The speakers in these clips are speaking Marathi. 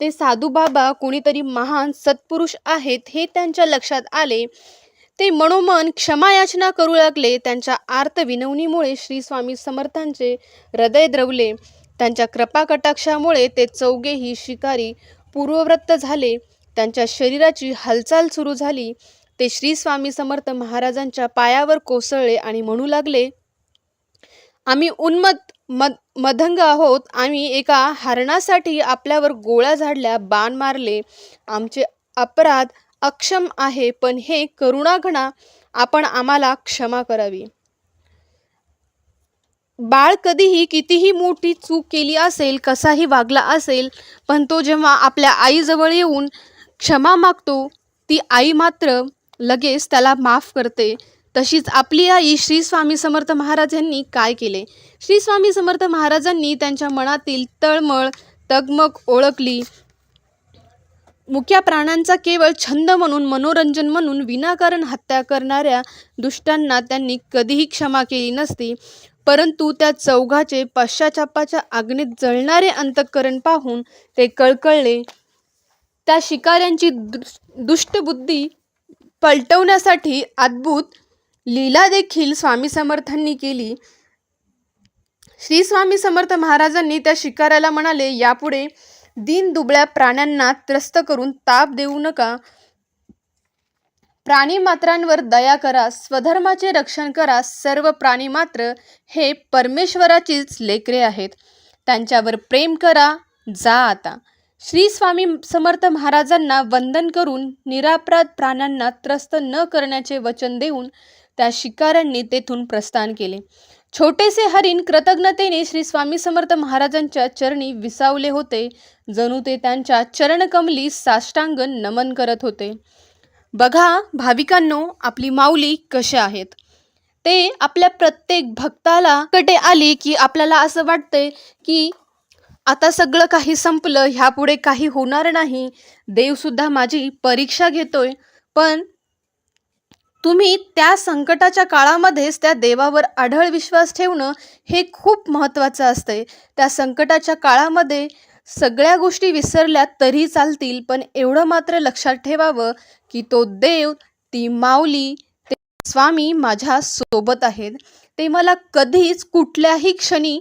ते साधू बाबा कोणीतरी महान सत्पुरुष आहेत हे त्यांच्या लक्षात आले. ते मनोमन क्षमायाचना करू लागले. त्यांच्या आर्त विनवणीमुळे श्री स्वामी समर्थांचे हृदय द्रवले. त्यांच्या कृपाकटाक्षामुळे ते चौघेही शिकारी पूर्ववृत्त झाले. त्यांच्या शरीराची हालचाल सुरू झाली. ते श्री स्वामी समर्थ महाराजांच्या पायावर कोसळले आणि म्हणू लागले आम्ही उन्मत मद मधंग आहोत. आम्ही एका हरणासाठी आपल्यावर गोळ्या झाडल्या बाण मारले. आमचे अपराध अक्षम आहे पण हे करुणाघणा आपण आम्हाला क्षमा करावी. बाळ कधीही कितीही मोठी चूक केली असेल कसाही वागला असेल पण तो जेव्हा आपल्या आईजवळ येऊन क्षमा मागतो ती आई मात्र लगेच त्याला माफ करते. तशीच आपली आई श्री स्वामी समर्थ महाराज यांनी काय केले? श्री स्वामी समर्थ महाराजांनी त्यांच्या मनातील तळमळ तगमग ओळखली. मुख्या प्राण्यांचा केवळ छंद म्हणून मनोरंजन म्हणून विनाकारण हत्या करणाऱ्या दुष्टांना त्यांनी कधीही क्षमा केली नसती. परंतु त्या चौघाचे पश्चाचापाच्या आग्नेत जळणारे अंतःकरण पाहून ते कळकळले. त्या शिकाऱ्यांची दुष्टबुद्धी पलटवण्यासाठी अद्भुत लीला देखील स्वामी समर्थांनी केली. श्री स्वामी समर्थ महाराजांनी त्या शिकाऱ्याला म्हणाले यापुढे दिन दुबळ्या प्राण्यांना त्रस्त करून ताप देऊ नका. प्राणी मात्रांवर दया करा स्वधर्माचे रक्षण करा. सर्व प्राणी मात्र हे परमेश्वराचीच लेकरे आहेत. त्यांच्यावर प्रेम करा जा आता. श्री स्वामी समर्थ महाराजांना वंदन करून निरापराध प्राण्यांना त्रस्त न करण्याचे वचन देऊन त्या शिकाऱ्यांनी तेथून प्रस्थान केले. छोटेसे हरिण कृतज्ञतेने श्री स्वामी समर्थ महाराजांच्या चरणी विसावले होते. जणू ते त्यांच्या चरणकमली साष्टांग नमन करत होते. बघा भाविकांनो आपली माऊली कशा आहेत? ते आपल्या प्रत्येक भक्ताला कटे आली की आपल्याला असं वाटतंय की आता सगळं काही संपलं ह्यापुढे काही होणार नाही. देवसुद्धा माझी परीक्षा घेतोय. पण तुम्ही त्या संकटाच्या काळामध्येच त्या देवावर आढळ विश्वास ठेवणं हे खूप महत्त्वाचं असतंय. त्या संकटाच्या काळामध्ये सगळ्या गोष्टी विसरल्या तरी चालतील पण एवढं मात्र लक्षात ठेवावं की तो देव ती माऊली ते स्वामी माझ्या सोबत आहेत. ते मला कधीच कुठल्याही क्षणी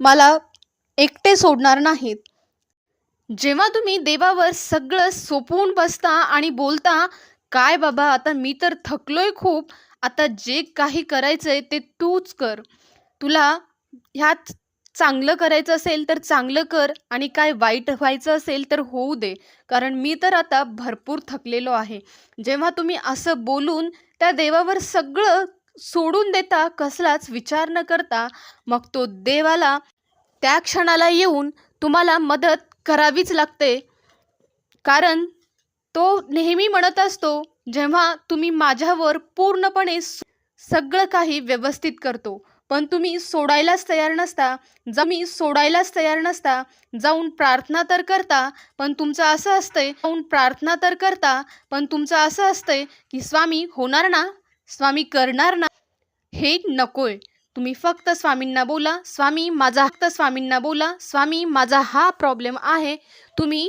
मला एकटे सोडणार नाहीत. जेव्हा तुम्ही देवावर सगळं सोपवून बसता आणि बोलता काय बाबा आता मी तर थकलोय खूप. आता जे काही करायचंय ते तूच कर. तुला ह्यात चांगलं करायचं असेल तर चांगलं कर आणि काय वाईट व्हायचं असेल तर होऊ दे. कारण मी तर आता भरपूर थकलेलो आहे. जेव्हा तुम्ही असं बोलून त्या देवावर सगळं सोडून देता कसलाच विचार न करता मग तो देवाला त्या क्षणाला येऊन तुम्हाला मदत करावीच लागते. कारण तो नेहमी म्हणत असतो जेव्हा तुम्ही माझ्यावर पूर्णपणे सगळं काही व्यवस्थित करतो पण तुम्ही सोडायलाच तयार नसता जा मी सोडायलाच तयार नसता जाऊन प्रार्थना तर करता पण तुमचं असं असतंय जाऊन प्रार्थना तर करता पण तुमचं असं असतंय की स्वामी होणार ना? स्वामी करणार ना? हे नकोय. तुम्ही फक्त स्वामींना बोला स्वामी माझा फक्त स्वामींना बोला स्वामी माझा हा प्रॉब्लेम आहे तुम्ही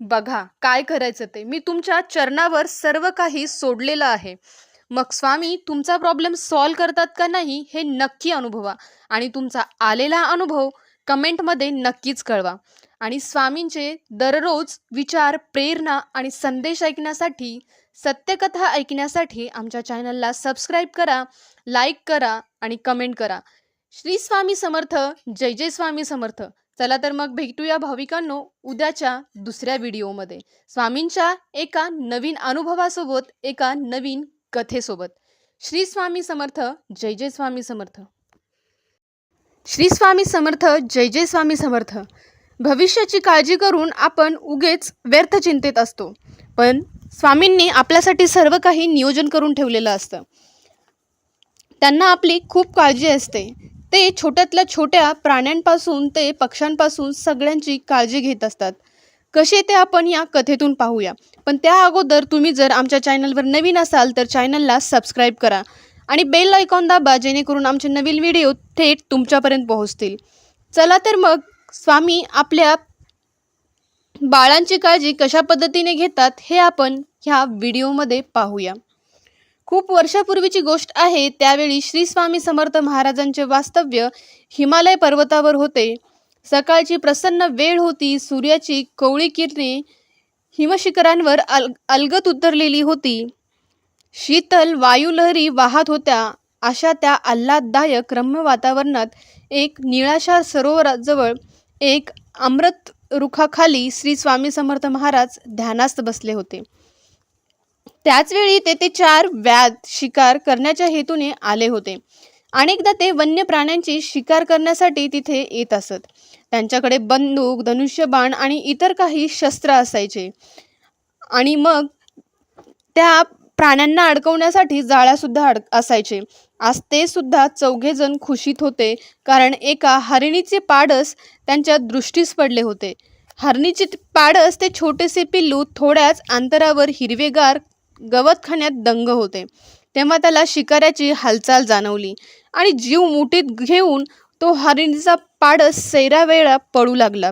बघा काय करायचं ते. मी तुमच्या चरणावर सर्व काही सोडलेलं आहे. मग स्वामी तुमचा प्रॉब्लेम सॉल्व करतात का नाही हे नक्की अनुभवा. आणि तुमचा आलेला अनुभव कमेंटमध्ये नक्कीच कळवा. आणि स्वामींचे दररोज विचार प्रेरणा आणि संदेश ऐकण्यासाठी सत्यकथा ऐकण्यासाठी आमच्या चॅनलला सबस्क्राईब करा लाईक करा आणि कमेंट करा. श्री स्वामी समर्थ जय जय स्वामी समर्थ. चला तर मग भेटूया भाविकांनो उद्याच्या दुसऱ्या व्हिडिओमध्ये. स्वामींच्या एका नवीन अनुभवासोबत एका नवीन कथेसोबत. श्री स्वामी समर्थ जय जय स्वामी समर्थ. श्री स्वामी समर्थ जय जय स्वामी समर्थ. भविष्याची काळजी करून आपण उगेच व्यर्थ चिंतेत असतो. पण स्वामींनी आपल्यासाठी सर्व काही नियोजन करून ठेवलेलं असतं. त्यांना आपली खूप काळजी असते. ते छोट्यातल्या छोट्या प्राण्यांपासून ते पक्ष्यांपासून सगळ्यांची काळजी घेत असतात. कसे ते आपण या कथेतून पाहूया. पण त्या अगोदर तुम्ही जर आमच्या चॅनलवर नवीन असाल तर चॅनलला सबस्क्राईब करा आणि बेल आयकॉन दाबा जेणेकरून आमचे नवीन व्हिडिओ थेट तुमच्यापर्यंत पोहोचतील. चला तर मग स्वामी आपल्या बाळांची काळजी कशा पद्धतीने घेतात हे आपण ह्या व्हिडिओमध्ये पाहूया. खूप वर्षापूर्वीची गोष्ट आहे त्यावेळी श्री स्वामी समर्थ महाराजांचे वास्तव्य हिमालय पर्वतावर होते. सकाळची प्रसन्न वेळ होती सूर्याची कोवळी किरणे हिमशिखरांवर अल अलगत उतरलेली होती. शीतल वायुलहरी वाहत होत्या अशा त्या आल्हाददायक रम्य वातावरणात एक निळाशार सरोवराजवळ एक अमृत रुखाखाली श्री स्वामी समर्थ महाराज ध्यानास्त बसले होते. त्याचवेळी तेथे चार व्याध शिकार करण्याच्या हेतूने आले होते. अनेकदा ते वन्य प्राण्यांची शिकार करण्यासाठी तिथे येत असत. त्यांच्याकडे बंदूक धनुष्यबाण आणि इतर काही शस्त्र असायचे. आणि मग त्या प्राण्यांना अडकवण्यासाठी जाळ्यासुद्धा अड असायचे. आज ते सुद्धा चौघेजण खुशीत होते कारण एका हरिणीचे पाडस त्यांच्या दृष्टीस पडले होते. हरणीचे पाडस ते छोटेसे पिल्लू थोड्याच अंतरावर हिरवेगार गवतखान्यात दंग होते. तेव्हा त्याला शिकाऱ्याची हालचाल जाणवली आणि जीव मुठीत घेऊन तो हरिणीचा पाडस सैरावेळा पडू लागला.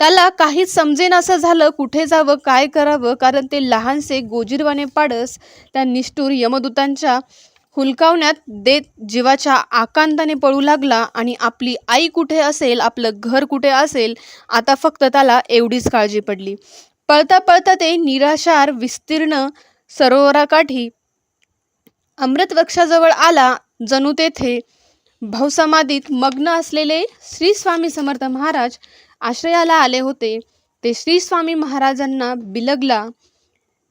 त्याला काहीच समजेन असं झालं कुठे जावं काय करावं कारण ते लहानसे गोजीरवाने पाडस त्या निष्ठूर यमदूतांच्या हुलकावण्यात देत जीवाच्या आकांताने पळू लागला आणि आपली आई कुठे असेल आपलं घर कुठे असेल आता फक्त त्याला एवढीच काळजी पडली. पळता पळता ते निराशार विस्तीर्ण सरोवराकाठी अमृतवृक्षाजवळ आला. जणू तेथे भवसमाधीत मग्न असलेले श्री स्वामी समर्थ महाराज आश्रयाला आले होते. ते श्री स्वामी महाराजांना बिलगला.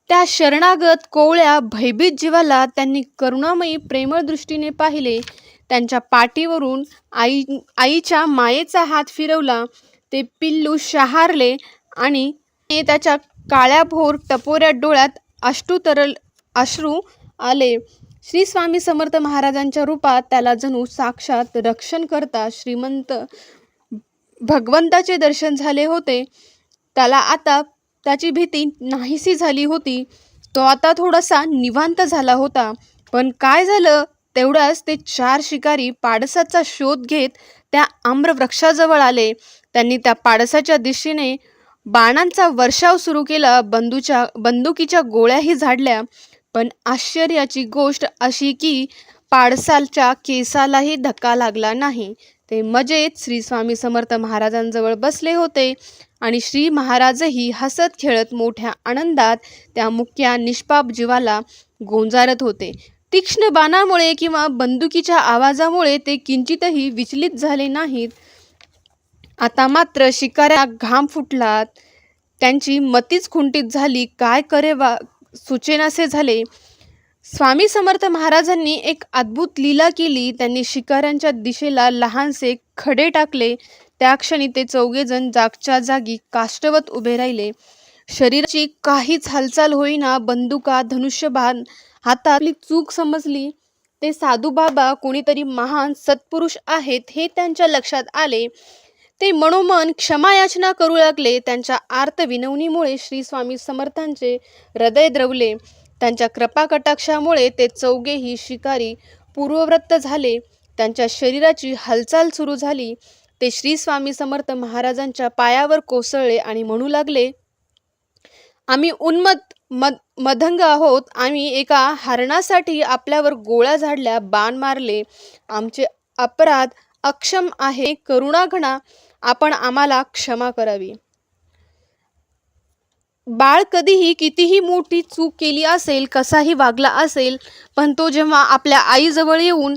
त्या शरणागत कोवळ्या भयभीत जीवाला त्यांनी करुणामयी प्रेमळ दृष्टीने पाहिले. त्यांच्या पाठीवरून आई आईच्या मायेचा हात फिरवला. ते पिल्लू शहारले आणि त्याच्या काळ्याभोर टपोऱ्या डोळ्यात अश्रू तरल अश्रू आले. श्री स्वामी समर्थ महाराजांच्या रूपात त्याला जणू साक्षात रक्षण करता श्रीमंत भगवंताचे दर्शन झाले होते. त्याला आता त्याची भीती नाहीशी झाली होती. तो आता थोडासा निवांत झाला होता. पण काय झालं? तेवढ्याच ते चार शिकारी पाडसाचा शोध घेत त्या आम्रवृक्षाजवळ आले. त्यांनी त्या पाडसाच्या दिशेने बाणांचा वर्षाव सुरू केला बंदूच्या बंदुकीच्या गोळ्याही झाडल्या. पण आश्चर्याची गोष्ट अशी की पाडसालच्या केसालाही धक्का लागला नाही. ते मजेत श्री स्वामी समर्थ महाराजांजवळ बसले होते आणि श्री महाराजही हसत खेळत मोठ्या आनंदात त्या मुख्या निष्पाप जीवाला गोंजारत होते. तीक्ष्ण बाणामुळे किंवा बंदुकीच्या आवाजामुळे ते किंचितही विचलित झाले नाहीत. आता मात्र शिकाऱ्या घाम फुटलात. त्यांची मतीच खुंटीत झाली. काय करे वा सुचेनासे झाले. स्वामी समर्थ महाराजांनी एक अद्भुत लीला केली. त्यांनी शिकाऱ्यांच्या दिशेला लहानसे खडे टाकले. त्या क्षणी ते चौघेजण जागच्या जागी काष्टवत उभे राहिले. शरीराची काहीच हालचाल होईना बंदुका धनुष्यबाण हातात आपली चूक समजली. ते साधू बाबा कोणीतरी महान सत्पुरुष आहेत हे त्यांच्या लक्षात आले. ते मनोमन क्षमायाचना करू लागले. त्यांच्या आर्त विनवणीमुळे श्री स्वामी समर्थांचे हृदय द्रवले. त्यांच्या कृपाकटाक्षामुळे ते चौघेही शिकारी पूर्ववृत्त झाले. त्यांच्या शरीराची हालचाल सुरू झाली. ते श्री स्वामी समर्थ महाराजांच्या पायावर कोसळले आणि म्हणू लागले आम्ही उन्मत मद मदंग आहोत. आम्ही एका हरणासाठी आपल्यावर गोळ्या झाडल्या बाण मारले. आमचे अपराध अक्षम आहे. करुणाघणा आपण आम्हाला क्षमा करावी. बाळ कधीही कितीही मोठी चूक केली असेल कसाही वागला असेल पण तो जेव्हा आपल्या आईजवळ येऊन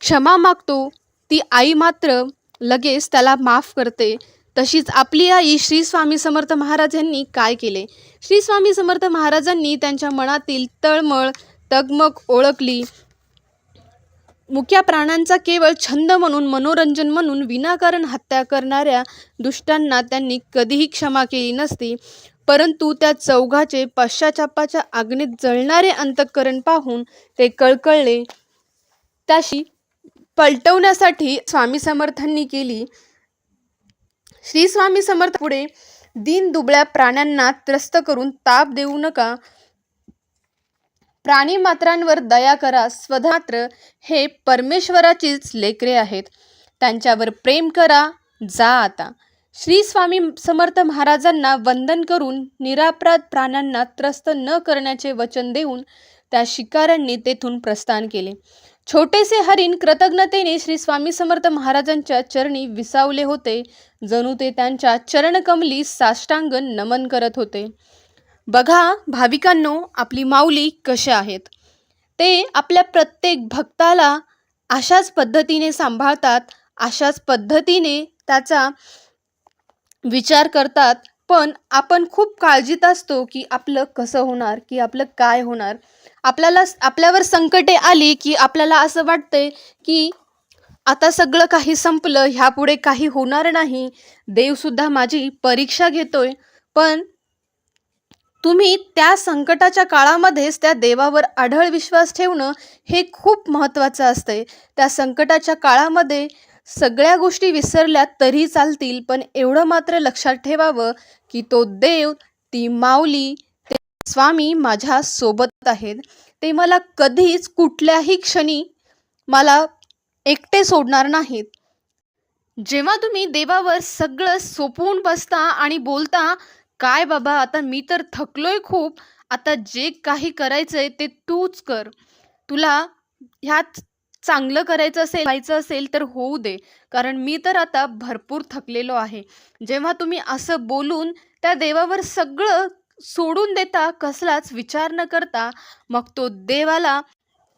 क्षमा मागतो ती आई मात्र लगेच त्याला माफ करते. तशीच आपली आई श्री स्वामी समर्थ महाराज यांनी काय केले? श्री स्वामी समर्थ महाराजांनी त्यांच्या मनातील तळमळ तगमग ओळखली. मुक्या प्राण्यांचा केवळ छंद म्हणून मनोरंजन म्हणून विनाकारण हत्या करणाऱ्या दुष्टांना त्यांनी कधीही क्षमा केली नसती परंतु त्या चौघाचे पश्चाचापाच्या आग्नेत जळणारे अंतःकरण पाहून ते कळकळले. त्याशी पलटवण्यासाठी स्वामी समर्थांनी केली. श्री स्वामी समर्थ पुढे दीन दुबळ्या प्राण्यांना त्रस्त करून ताप देऊ नका. प्राणी मात्रांवर दया करा स्वधात्र हे परमेश्वराचीच लेकरे आहेत. त्यांच्यावर प्रेम करा जा आता. श्री स्वामी समर्थ महाराजांना वंदन करून निरापराध प्राण्यांना त्रस्त न करण्याचे वचन देऊन त्या शिकाऱ्यांनी तेथून प्रस्थान केले. छोटेसे हरिण कृतज्ञतेने श्री स्वामी समर्थ महाराजांच्या चरणी विसावले होते जणू ते त्यांच्या चरणकमली साष्टांग नमन करत होते. बघा भाविकांनो आपली माऊली कशा आहेत. ते आपल्या प्रत्येक भक्ताला अशाच पद्धतीने सांभाळतात अशाच पद्धतीने त्याचा विचार करतात. पण आपण खूप काळजीत असतो की आपलं कसं होणार की आपलं काय होणार. आपल्याला आपल्यावर संकटे आली की आपल्याला असं वाटतंय की आता सगळं काही संपलं ह्यापुढे काही होणार नाही. देवसुद्धा माझी परीक्षा घेतोय. पण तुम्ही त्या संकटाच्या काळामध्येच त्या देवावर आढळ विश्वास ठेवणं हे खूप महत्त्वाचं असतंय. त्या संकटाच्या काळामध्ये सगळ्या गोष्टी विसरल्या तरी चालतील पण एवढं मात्र लक्षात ठेवावं की तो देव ती माऊली ते स्वामी माझ्या सोबत आहेत. ते मला कधीच कुठल्याही क्षणी मला एकटे सोडणार नाहीत. जेव्हा तुम्ही देवावर सगळं सोपवून बसता आणि बोलता काय बाबा आता मी तर थकलोय खूप. आता जे काही करायचं आहे ते तूच कर. तुला ह्यात चांगलं करायचं असेल व्हायचं असेल तर होऊ दे. कारण मी तर आता भरपूर थकलेलो आहे. जेव्हा तुम्ही असं बोलून त्या देवावर सगळं सोडून देता कसलाच विचार न करता मग तो देवाला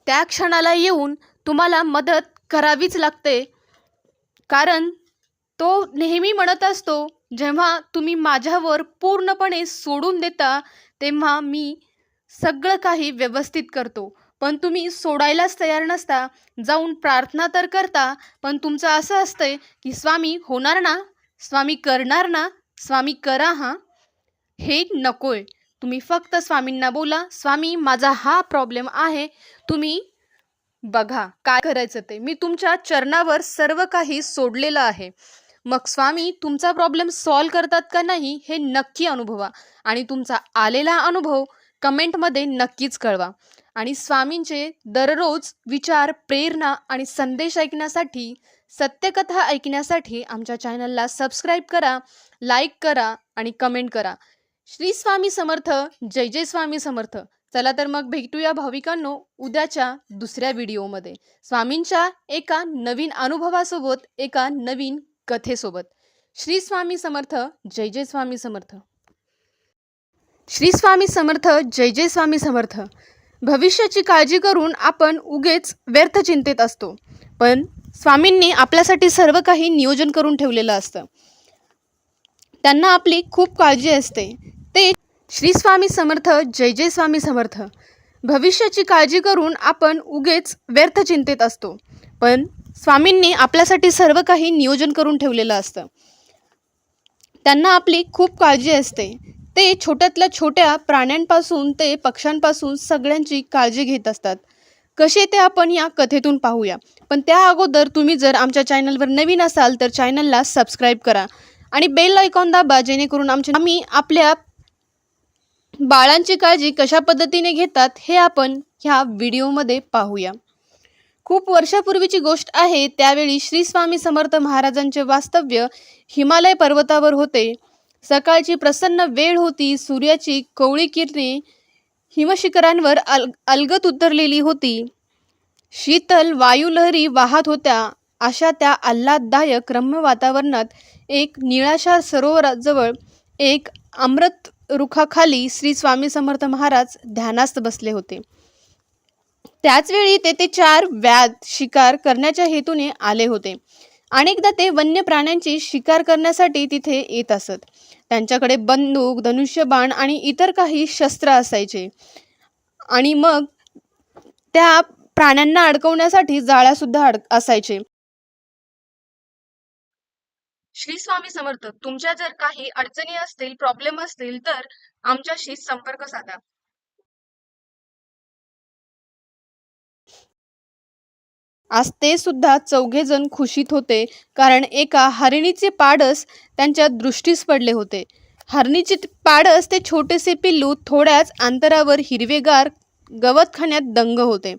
त्या क्षणाला येऊन तुम्हाला मदत करावीच लागते. कारण तो नेहमी म्हणत असतो जेव्हा तुम्ही माझ्यावर पूर्णपणे सोडून देता तेव्हा मी सगळं काही व्यवस्थित करतो. पण तुम्ही सोडायलाच तयार नसता जाऊन प्रार्थना तर करता पण तुमचं असं असतंय की स्वामी होणार ना? स्वामी करणार ना? स्वामी करा हां. हे नकोय. तुम्ही फक्त स्वामींना बोला स्वामी माझा हा प्रॉब्लेम आहे. तुम्ही बघा काय करायचं ते. मी तुमच्या चरणावर सर्व काही सोडलेलं आहे. मग स्वामी तुमचा प्रॉब्लेम सॉल्व करतात का नाही हे नक्की अनुभवा. आणि तुमचा आलेला अनुभव कमेंटमध्ये नक्कीच कळवा. आणि स्वामींचे दररोज विचार प्रेरणा आणि संदेश ऐकण्यासाठी सत्यकथा ऐकण्यासाठी आमच्या चॅनलला सबस्क्राईब करा लाईक करा आणि कमेंट करा. श्री स्वामी समर्थ जय जय स्वामी समर्थ. चला तर मग भेटूया भाविकांनो उद्याच्या दुसऱ्या व्हिडिओमध्ये स्वामींच्या एका नवीन अनुभवासोबत एका नवीन कथेसोबत. श्री स्वामी समर्थ जय जय स्वामी समर्थ. श्री स्वामी समर्थ जय जय स्वामी समर्थ. भविष्याची काळजी करून आपण उगेच व्यर्थ चिंतेत असतो. पण स्वामींनी आपल्यासाठी सर्व काही नियोजन करून ठेवलेलं असतं. त्यांना आपली खूप काळजी असते. ते श्री स्वामी समर्थ जय जय स्वामी समर्थ. भविष्याची काळजी करून आपण उगेच व्यर्थ चिंतेत असतो. पण स्वामींनी आपल्यासाठी सर्व काही नियोजन करून ठेवलेलं असतं. त्यांना आपली खूप काळजी असते. ते छोट्यातल्या छोट्या प्राण्यांपासून ते पक्ष्यांपासून सगळ्यांची काळजी घेत असतात. कसे ते आपण या कथेतून पाहूया. पण त्या अगोदर तुम्ही जर आमच्या चॅनलवर नवीन असाल तर चॅनलला सबस्क्राईब करा. आणि बेल आयकॉन दाबा जेणेकरून आमच्या आम्ही आपल्या बाळांची काळजी कशा पद्धतीने घेतात हे आपण ह्या व्हिडिओमध्ये पाहूया. खूप वर्षापूर्वीची गोष्ट आहे त्यावेळी श्री स्वामी समर्थ महाराजांचे वास्तव्य हिमालय पर्वतावर होते. सकाळची प्रसन्न वेळ होती सूर्याची कोवळी किरणे हिमशिखरांवर अल अलगत उतरलेली होती. शीतल वायुलहरी वाहत होत्या अशा त्या आल्हाददायक रम्य वातावरणात एक निळाशार सरोवराजवळ एक अमृत रुखाखाली श्री स्वामी समर्थ महाराज ध्यानास्त बसले होते. त्याचवेळी तेथे चार व्याध शिकार करण्याच्या हेतूने आले होते. अनेकदा ते वन्य प्राण्यांची शिकार करण्यासाठी तिथे येत असत. त्यांच्याकडे बंदूक धनुष्यबाण आणि इतर काही शस्त्र असायचे. आणि मग त्या प्राण्यांना अडकवण्यासाठी जाळ्यासुद्धा अड असायचे. श्री स्वामी समर्थ तुमच्या जर काही अडचणी असतील प्रॉब्लेम असतील तर आमच्याशी संपर्क साधा. आज ते सुद्धा चौघे जण खुशीत होते कारण एका हरिणीचे पाडस त्यांच्या दृष्टीस पडले होते. हरणीचे पाडस ते छोटेसे पिल्लू थोड्याच अंतरावर हिरवेगार गवत खाण्यात दंग होते.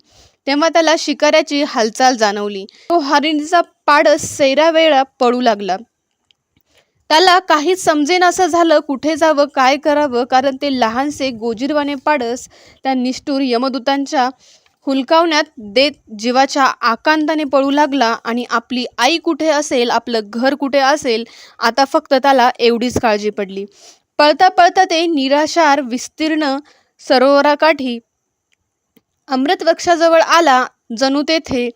तेव्हा त्याला शिकाऱ्याची हालचाल जाणवली. तो हरिणीचा पाडस सैरा वेळा पडू लागला. त्याला काहीच समजेन असं झालं कुठे जावं काय करावं कारण ते लहानसे गोजीरवाने पाडस त्या निष्ठूर यमदूतांच्या हुलकावण्यात देत जीवाच्या आकांताने पळू लागला आणि आपली आई कुठे असेल आपलं घर कुठे असेल आता फक्त त्याला एवढीच काळजी पडली. पळता पळता ते निराशार विस्तीर्ण सरोवराकाठी अमृतवृक्षाजवळ आला. जणू तेथे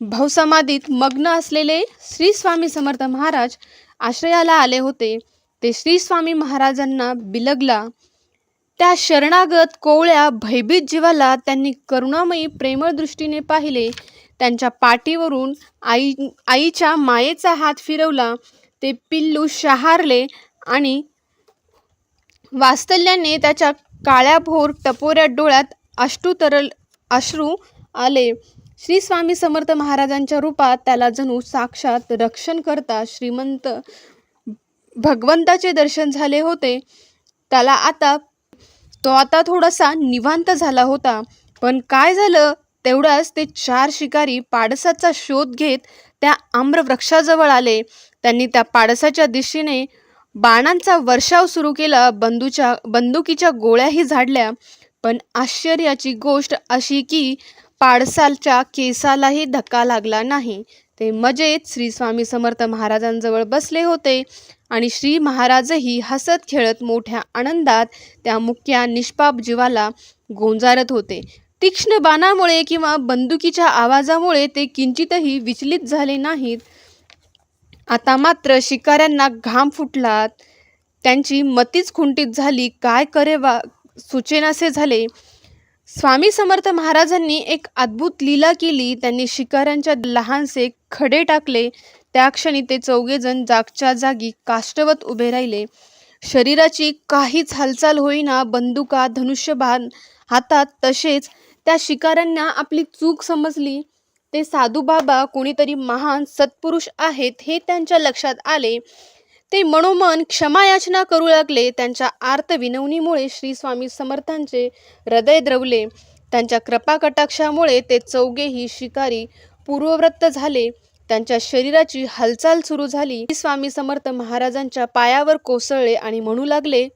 भवसमाधीत मग्न असलेले श्री स्वामी समर्थ महाराज आश्रयाला आले होते. ते श्री स्वामी महाराजांना बिलगला. त्या शरणागत कोवळ्या भयभीत जीवाला त्यांनी करुणामयी प्रेमळ दृष्टीने पाहिले. त्यांच्या पाठीवरून आई आईच्या मायेचा हात फिरवला. ते पिल्लू शहारले आणि वास्तल्याने त्याच्या काळ्याभोर टपोऱ्या डोळ्यात अश्रू तरल अश्रू आले. श्री स्वामी समर्थ महाराजांच्या रूपात त्याला जणू साक्षात रक्षण करता श्रीमंत भगवंताचे दर्शन झाले होते. त्याला आता तो आता थोडासा निवांत झाला होता. पण काय झालं? तेवढ्याच ते चार शिकारी पाडसाचा शोध घेत त्या आम्रवृक्षाजवळ आले. त्यांनी त्या पाडसाच्या दिशेने बाणांचा वर्षाव सुरू केला. बंदूच्या बंदुकीच्या गोळ्याही झाडल्या. पण आश्चर्याची गोष्ट अशी की पाडसालच्या केसालाही धक्का लागला नाही. ते मजेत श्री स्वामी समर्थ महाराजांजवळ बसले होते आणि श्री महाराजही हसत खेळत मोठ्या आनंदात त्या मुक्या निष्पाप जीवाला गोंजारत होते. तीक्ष्ण बाणामुळे किंवा बंदुकीच्या आवाजामुळे ते किंचितही विचलित झाले नाहीत. आता मात्र शिकाऱ्यांना घाम फुटलात त्यांची मतीच खुंटीत झाली काय करे वा सुचेनासे झाले. स्वामी समर्थ महाराजांनी एक अद्भुत लीला केली. त्यांनी शिकाऱ्यांच्या लहानसे खडे टाकले. त्या क्षणी ते चौघेजण जागच्या जागी काष्टवत उभे राहिले. शरीराची काहीच हालचाल होईना बंदुका धनुष्यबाण हातात तसेच त्या शिकाऱ्यांना आपली चूक समजली. ते साधू बाबा कोणीतरी महान सत्पुरुष आहेत हे त्यांच्या लक्षात आले. ते मनोमन क्षमायाचना करू लागले. त्यांच्या आर्त विनवणीमुळे श्री स्वामी समर्थांचे हृदय द्रवले. त्यांच्या कृपाकटाक्षामुळे ते चौघेही शिकारी पूर्ववृत्त झाले. त्यांच्या शरीराची हालचाल सुरू झाली. स्वामी समर्थ महाराजांच्या पायावर कोसळले आणि म्हणू लागले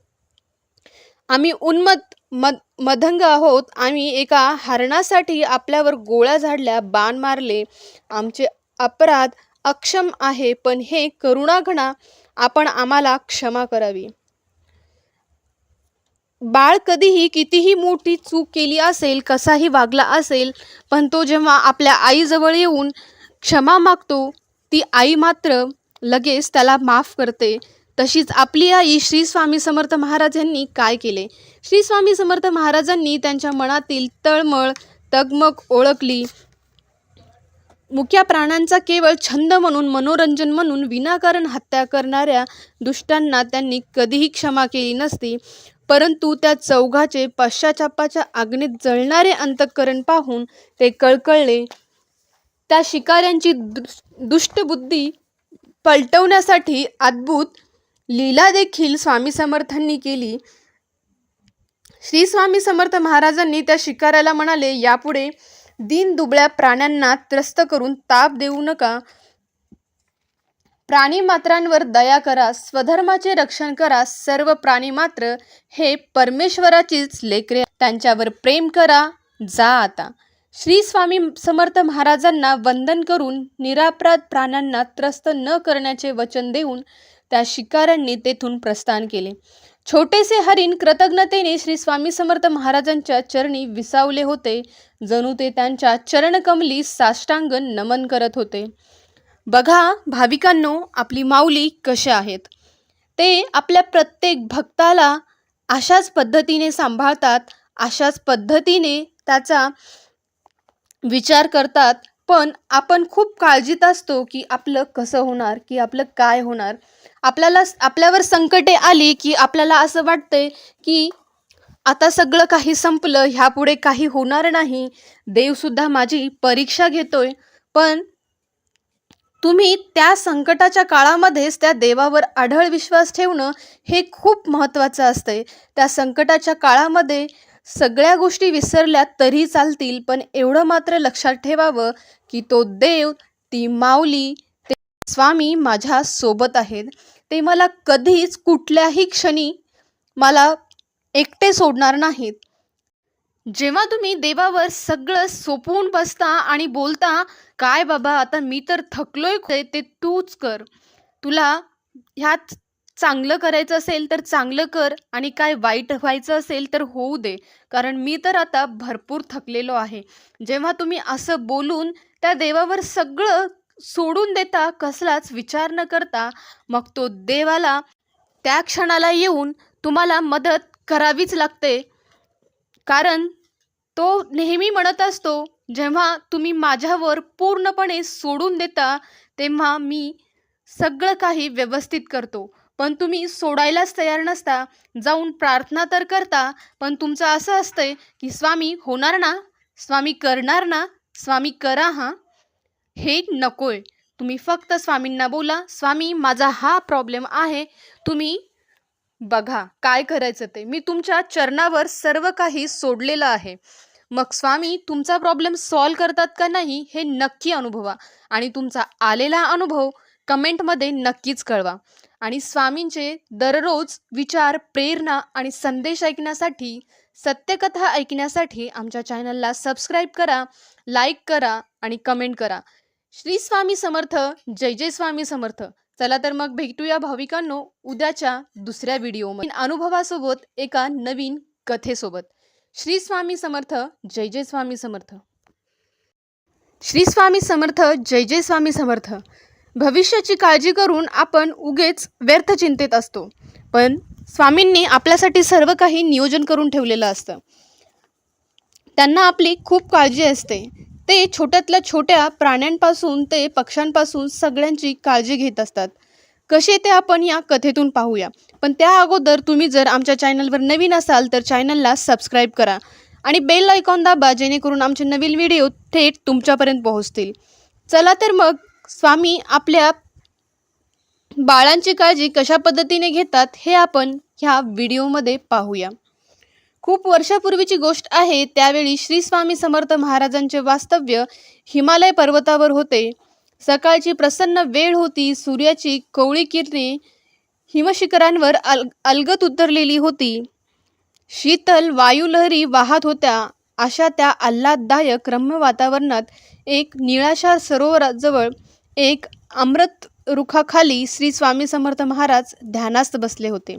आम्ही उन्मत मद मदंग आहोत. आम्ही एका हरणासाठी आपल्यावर गोळ्या झाडल्या बाण मारले. आमचे अपराध अक्षम आहे पण हे करुणाघणा आपण आम्हाला क्षमा करावी. बाळ कधीही कितीही मोठी चूक केली असेल कसाही वागला असेल पण तो जेव्हा आपल्या आईजवळ येऊन क्षमा मागतो ती आई मात्र लगेच त्याला माफ करते. तशीच आपली आई श्री स्वामी समर्थ महाराजांनी काय केले? श्री स्वामी समर्थ महाराजांनी त्यांच्या मनातील तळमळ तगमग ओळखली. मुक्या प्राण्यांचा केवळ छंद म्हणून मनोरंजन म्हणून विनाकारण हत्या करणाऱ्या दुष्टांना त्यांनी कधीही क्षमा केली नसती. परंतु त्या चौघाचे पश्चातापाच्या आग्नेत जळणारे अंतःकरण पाहून ते कळकळले. त्या शिकाऱ्यांची दुष्टबुद्धी पलटवण्यासाठी अद्भुत लीला देखील स्वामी समर्थांनी केली. श्री स्वामी समर्थ महाराजांनी त्या शिकाऱ्याला म्हणाले यापुढे दीन दुबळ्या प्राण्यांना त्रस्त करून ताप देऊ नका. प्राणी मात्रांवर दया करा स्वधर्माचे रक्षण करा सर्व प्राणी मात्र हे परमेश्वराचीच लेकरे त्यांच्यावर प्रेम करा जा आता. श्री स्वामी समर्थ महाराजांना वंदन करून निरापराध प्राण्यांना त्रस्त न करण्याचे वचन देऊन त्या शिकाऱ्यांनी तेथून प्रस्थान केले. छोटेसे हरिण कृतज्ञतेने श्री स्वामी समर्थ महाराजांच्या चरणी विसावले होते जणू ते त्यांच्या चरणकमली साष्टांग नमन करत होते. बघा भाविकांनो आपली माऊली कशा आहेत. ते आपल्या प्रत्येक भक्ताला अशाच पद्धतीने सांभाळतात अशाच पद्धतीने त्याचा विचार करतात. पण आपण खूप काळजीत असतो की आपलं कसं होणार की आपलं काय होणार. आपल्याला आपल्यावर संकटे आली की आपल्याला असं वाटतंय की आता सगळं काही संपलं ह्यापुढे काही होणार नाही. देवसुद्धा माझी परीक्षा घेतोय. पण तुम्ही त्या संकटाच्या काळामध्येच त्या देवावर आढळ विश्वास ठेवणं हे खूप महत्त्वाचं असतंय. त्या संकटाच्या काळामध्ये सगळ्या गोष्टी विसरल्या तरी चालतील पण एवढं मात्र लक्षात ठेवावं की तो देव ती माऊली ते स्वामी माझ्या सोबत आहेत. ते मला कधीच कुठल्याही क्षणी मला एकटे सोडणार नाहीत. जेव्हा तुम्ही देवावर सगळं सोपवून बसता आणि बोलता काय बाबा आता मी तर थकलोय ते ते तूच कर. तुला ह्यात चांगलं करायचं असेल तर चांगलं कर आणि काय वाईट व्हायचं असेल तर होऊ दे. कारण मी तर आता भरपूर थकलेलो आहे. जेव्हा तुम्ही असं बोलून त्या देवावर सगळं सोडून देता कसलाच विचार न करता मग तो देवाला त्या क्षणाला येऊन तुम्हाला मदत करावीच लागते. कारण तो नेहमी म्हणत असतो जेव्हा तुम्ही माझ्यावर पूर्णपणे सोडून देता तेव्हा मी सगळं काही व्यवस्थित करतो. पण तुम्ही सोडायलाच तयार नसता जाऊन प्रार्थना तर करता पण तुमचं असं असतंय की स्वामी होणार ना? स्वामी करणार ना? स्वामी करा हां. हे नकोय. तुम्ही फक्त स्वामींना बोला स्वामी माझा हा प्रॉब्लेम आहे. तुम्ही बघा काय करायचं ते. मी तुमच्या चरणावर सर्व काही सोडलेलं आहे. मग स्वामी तुमचा प्रॉब्लेम सॉल्व करतात का नाही हे नक्की अनुभवा. आणि तुमचा आलेला अनुभव कमेंटमध्ये नक्कीच कळवा. आणि स्वामींचे दररोज विचार प्रेरणा आणि संदेश ऐकण्यासाठी सत्यकथा ऐकण्यासाठी आमच्या चॅनलला सबस्क्राईब करा लाईक करा आणि कमेंट करा. श्री स्वामी समर्थ जय जय स्वामी समर्थ. चला तर मग भेटूया भाविकांनो उद्याच्या दुसऱ्या व्हिडिओमध्ये अनुभवासोबत एका नवीन कथेसोबत. श्री स्वामी समर्थ जय जय स्वामी समर्थ. श्री स्वामी समर्थ जय जय स्वामी समर्थ. भविष्याची काळजी करून आपण उगेच व्यर्थ चिंतेत असतो. पण स्वामींनी आपल्यासाठी सर्व काही नियोजन करून ठेवलेलं असतं. त्यांना आपली खूप काळजी असते. ते छोट्यातल्या छोट्या प्राण्यांपासून ते पक्ष्यांपासून सगळ्यांची काळजी घेत असतात. कसे ते आपण या कथेतून पाहूया. पण त्या अगोदर तुम्ही जर आमच्या चॅनलवर नवीन असाल तर चॅनलला सबस्क्राईब करा आणि बेल आयकॉन दाबा जेणेकरून आमचे नवीन व्हिडिओ थेट तुमच्यापर्यंत पोहोचतील. चला तर मग स्वामी आपल्या बाळांची काळजी कशा पद्धतीने घेतात हे आपण ह्या व्हिडिओमध्ये पाहूया. खूप वर्षापूर्वीची गोष्ट आहे त्यावेळी श्री स्वामी समर्थ महाराजांचे वास्तव्य हिमालय पर्वतावर होते. सकाळची प्रसन्न वेळ होती सूर्याची कवळी किरणे हिमशिखरांवर अल अलगत उतरलेली होती. शीतल वायुलहरी वाहत होत्या. अशा त्या आल्हाददायक रम्य वातावरणात एक निळाशार सरोवराजवळ एक अमृत रुखाखाली श्री स्वामी समर्थ महाराज ध्यानास्त बसले होते.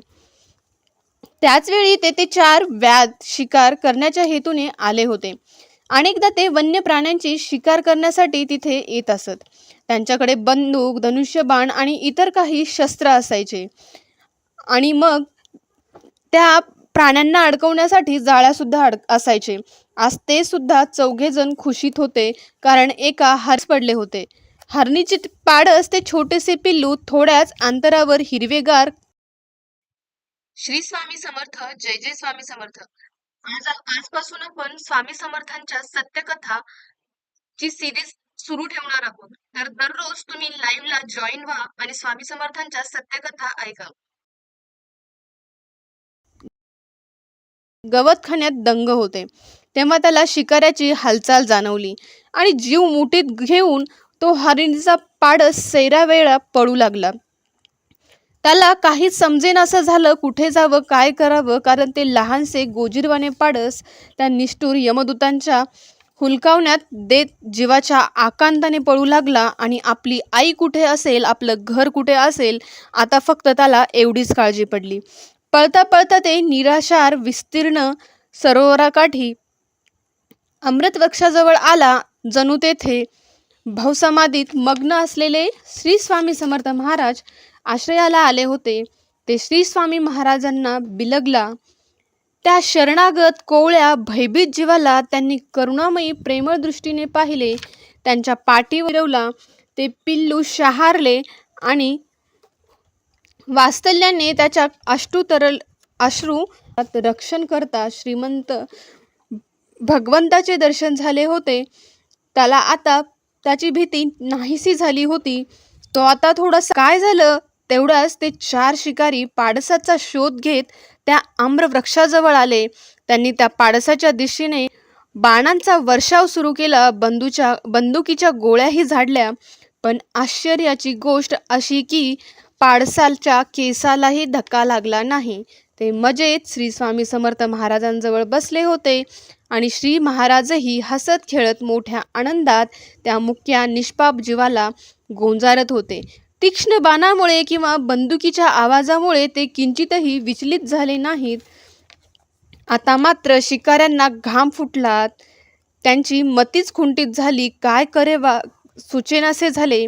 त्याचवेळी तेथे चार व्याध शिकार करण्याच्या हेतूने आले होते. अनेकदा ते वन्य प्राण्यांची शिकार करण्यासाठी तिथे येत असत. त्यांच्याकडे बंदूक धनुष्यबाण आणि इतर काही शस्त्र असायचे. आणि मग त्या प्राण्यांना अडकवण्यासाठी जाळ्यासुद्धा अड असायचे. आज ते सुद्धा चौघे जण खुशीत होते कारण एका हर्स पडले होते. हरणीचे पाडस ते छोटेसे पिल्लू थोड्याच अंतरावर हिरवेगार श्री स्वामी समर्थ जय जय स्वामी समर्थ. आज आजपासून आपण स्वामी समर्थांच्या सत्यकथा ची सिरीज सुरू ठेवणार आहोत. तर दररोज तुम्ही लाईव्हला जॉईन व्हा आणि स्वामी समर्थांच्या सत्यकथा ऐका. गवतखान्यात दंग होते. तेव्हा त्याला शिकाऱ्याची हालचाल जाणवली आणि जीव मुठीत घेऊन तो हरिणीचा पाडस सैरा वेळा पडू लागला. त्याला काहीच समजेन असं झालं कुठे जावं काय करावं कारण ते लहानसे गोजीरवाने पाडस त्या निष्ठूर यमदूतांच्या हुलकावण्यात देत जीवाच्या आकांताने पळू लागला आणि आपली आई कुठे असेल आपलं घर कुठे असेल आता फक्त त्याला एवढीच काळजी पडली. पळता पळता ते निराशार विस्तीर्ण सरोवराकाठी अमृतवृक्षाजवळ आला. जणू तेथे भवसमाधीत मग्न असलेले श्री स्वामी समर्थ महाराज आश्रयाला आले होते. ते श्री स्वामी महाराजांना बिलगला. त्या शरणागत कोवळ्या भयभीत जीवाला त्यांनी करुणामयी प्रेमळ दृष्टीने पाहिले. त्यांच्या पाठी विरवला ते पिल्लू शहारले आणि वास्तल्याने त्याच्या अश्रू तरल अश्रू रक्षण करता श्रीमंत भगवंताचे दर्शन झाले होते. त्याला आता त्याची भीती नाहीशी झाली होती. तो आता थोडंसं काय झालं? तेवढ्याच ते चार शिकारी पाडसाचा शोध घेत त्या आम्रवृक्षाजवळ आले. त्यांनी त्या पाडसाच्या दिशेने बाणांचा वर्षाव सुरू केला. बंदूच्या बंदुकीच्या गोळ्याही झाडल्या. पण आश्चर्याची गोष्ट अशी की पाडसालच्या केसालाही धक्का लागला नाही. ते मजेत श्री स्वामी समर्थ महाराजांजवळ बसले होते आणि श्री महाराजही हसत खेळत मोठ्या आनंदात त्या मुक्या निष्पाप जीवाला गोंजारत होते. तीक्ष्ण बाणामुळे किंवा बंदुकीच्या आवाजामुळे ते किंचितही विचलित झाले नाहीत. आता मात्र शिकाऱ्यांना घाम फुटला त्यांची मतीच खुंटीत झाली. काय करेवा सुचेनासे झाले.